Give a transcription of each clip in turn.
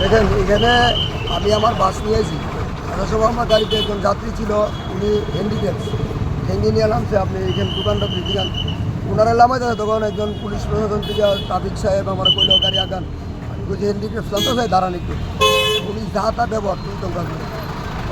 দেখেন, এখানে আমি আমার বাস নিয়েছি। সময় আমার গাড়িতে একজন যাত্রী ছিল, উনি হ্যান্ডিক্যাপ ভেঙে নিয়ে নামছে, আপনি এখানে দোকানটা দিলেন ওনারা নামাই দেয় তখন একজন পুলিশ প্রশাসন থেকে ট্রাফিক সাহেব আমার কইল, গাড়ি আগান। আমি বলছি হ্যান্ডিক্যাপ চলতে চাই দাঁড়ান একটু। পুলিশ যা তা ব্যবহার তুই তোমরা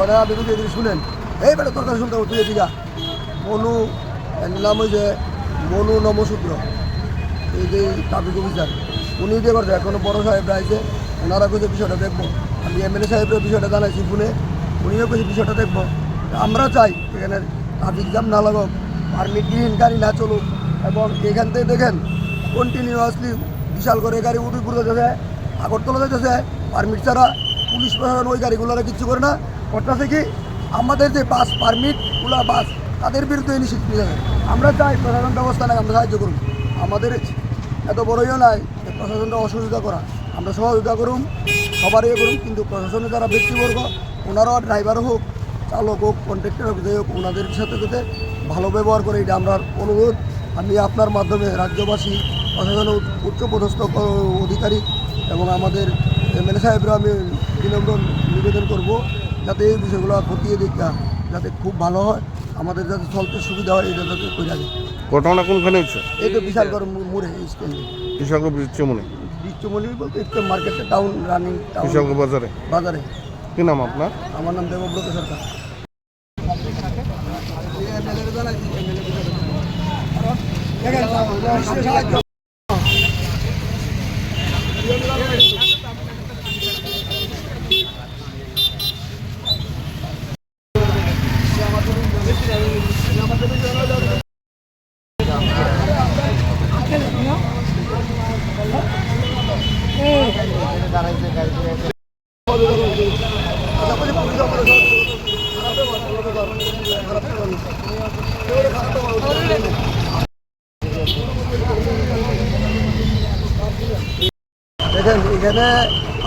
ওরা আপনি যদি শুনেন। এই বেটা, তোর শুনতে তুই এদিকে। মনু নাম যে মনু নমসূত্র। এই যে ট্রাফিক অফিসার, উনি দিয়ে করছে, এখনও বড় সাহেবরা আছে ওনারা কিছু বিষয়টা দেখব। আমি এমএলএ সাহেবের বিষয়টা জানাইছি ফোনে উনিও কিছু বিষয়টা দেখব। আমরা চাই এখানে ট্রাফিক জ্যাম না লাগুক পারমিটবিহীন গাড়ি না চলুক, এবং এখান থেকে দেখেন কন্টিনিউয়াসলি বিশাল করে গাড়ি উদয়পুর যেতেছে আগরতলা যেতেছে পারমিট ছাড়া পুলিশ প্রশাসন ওই গাড়িগুলোরা কিচ্ছু করে না। করতেছে কি, আমাদের যে বাস পারমিট ওলা বাস তাদের বিরুদ্ধে নিয়ে যাবে আমরা চাই প্রশাসন ব্যবস্থা না আমরা সাহায্য করুন। আমাদের এত বড়ইও নাই যে প্রশাসনটা অসহযোগিতা করা। আমরা সহযোগিতা করুন সবার ইয়ে করুন, কিন্তু প্রশাসনের যারা ব্যক্তিবর্গ, ওনারাও ড্রাইভার হোক, চালক হোক কন্ট্রাক্টর হোক, যাই হোক, ওনাদের সাথে সাথে ভালো ব্যবহার করে এটা আমরা অনুরোধ। আমি আপনার মাধ্যমে রাজ্যবাসী প্রশাসনের উচ্চপদস্থ অধিকারী এবং আমাদের এমএলএ সাহেবরা আমি বিনম্র নিবেদন করব, যাতে এই বিষয়গুলো খতিয়ে দেখা যাতে খুব ভালো হয়। আমাদের যাতে চলতে সুবিধা হয় এটা যাতে করে যায় ঘটনা কোনখানে হচ্ছে এই তো বিশালগড় মোড়ে মুড়ে বিশালগড় বৃক্ষমণি বিশ্বমণি বলতে একটু মার্কেটে টাউন রানিং বিশালগড় কৃষক বাজারে? বাজারে। কি নাম আপনার? আমার নাম দেবব্রত সরকার। দেখেন, এখানে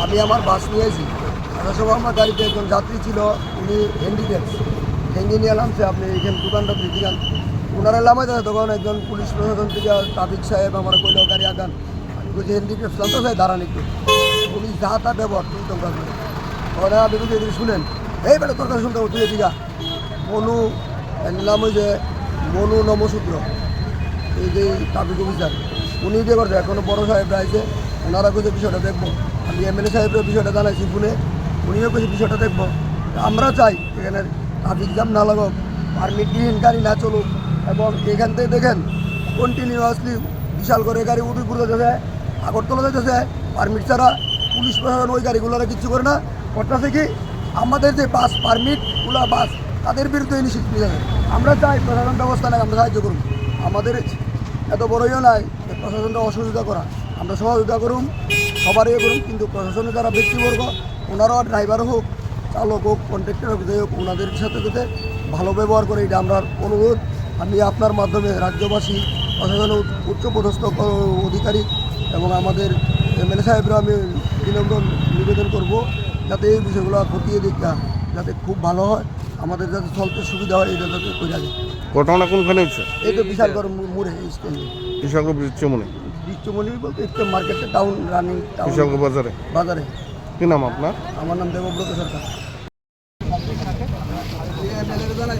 আমি আমার বাস নিয়েছি। আসার সময় আমার গাড়িতে একজন যাত্রী ছিল, উনি হ্যান্ডিক্যাপ ভেঙে নিয়ে নামছে আপনি এখানে দোকানটা দিলেন ওনারা নামাই দেয়, তখন একজন পুলিশ প্রশাসন থেকে ট্রাফিক সাহেব আমার কইল, গাড়ি আগান। আমি বলছি হ্যান্ডিক্যাপ চলতে চাই দাঁড়ান একটু। পুলিশ যা তা ব্যবহার তুই তোমরা ওরা আপনি যদি এদিকে শুনেন, এই বেটা, তোর কথা শুনতে তুই এদিকে। মনু নাম যে মনু নমসূত্র, এই যে ট্রাফিক অফিসার। উনি দিয়ে করছে, এখনও বড় সাহেবরা আছে ওনারা কিছু বিষয়টা দেখব। আমি এমএলএ সাহেবের বিষয়টা জানাইছি ফোনে উনিও কিছু বিষয়টা দেখব। আমরা চাই এখানে ট্রাফিক জ্যাম না লাগুক পারমিটবিহীন গাড়ি না চলুক এবং এখান থেকে দেখেন কন্টিনিউয়াসলি বিশাল করে গাড়ি উদয়পুর যেতেছে আগরতলা যেতেছে পারমিট ছাড়া পুলিশ প্রশাসন ওই গাড়িগুলোরা কিচ্ছু করে না। করতেছে কি? আমাদের যে বাস পারমিট ওলা বাস তাদের বিরুদ্ধে নিষেধ নিয়ে যাবে। আমরা চাই প্রশাসন ব্যবস্থা না আমরা সাহায্য করুন। আমাদের এত বড়ইও নাই প্রশাসনটা অসহযোগিতা করা। আমরা সহযোগিতা করুন সবার ইয়ে করুন, কিন্তু প্রশাসনের যারা ব্যক্তিবর্গ, ওনারাও ড্রাইভার হোক চালক হোক কন্ট্রাক্টর হোক যাই হোক ওনাদের সাথে সাথে ভালো ব্যবহার করে এটা আমরা অনুরোধ। আমি আপনার মাধ্যমে রাজ্যবাসী প্রশাসনের উচ্চ- উচ্চপদস্থ অধিকারী এবং আমাদের এমএলএ সাহেবরা আমি বিনম্র নিবেদন করব যাতে এই বিষয়গুলো খতিয়ে দেখা যাতে খুব ভালো হয় আমাদের যাতে চলতে সুবিধা হয় এটা যাতে করে যায়। ঘটনা কোনখানে হচ্ছে এই তো বিশাল মোড়ে কৃষক বৃক্ষমণি বিশ্বমণি বলতে একটু মার্কেটে টাউন রানিং বাজারে? বাজারে। কি নাম আপনার? আমার নাম দেবব্রত সরকার। Yeah,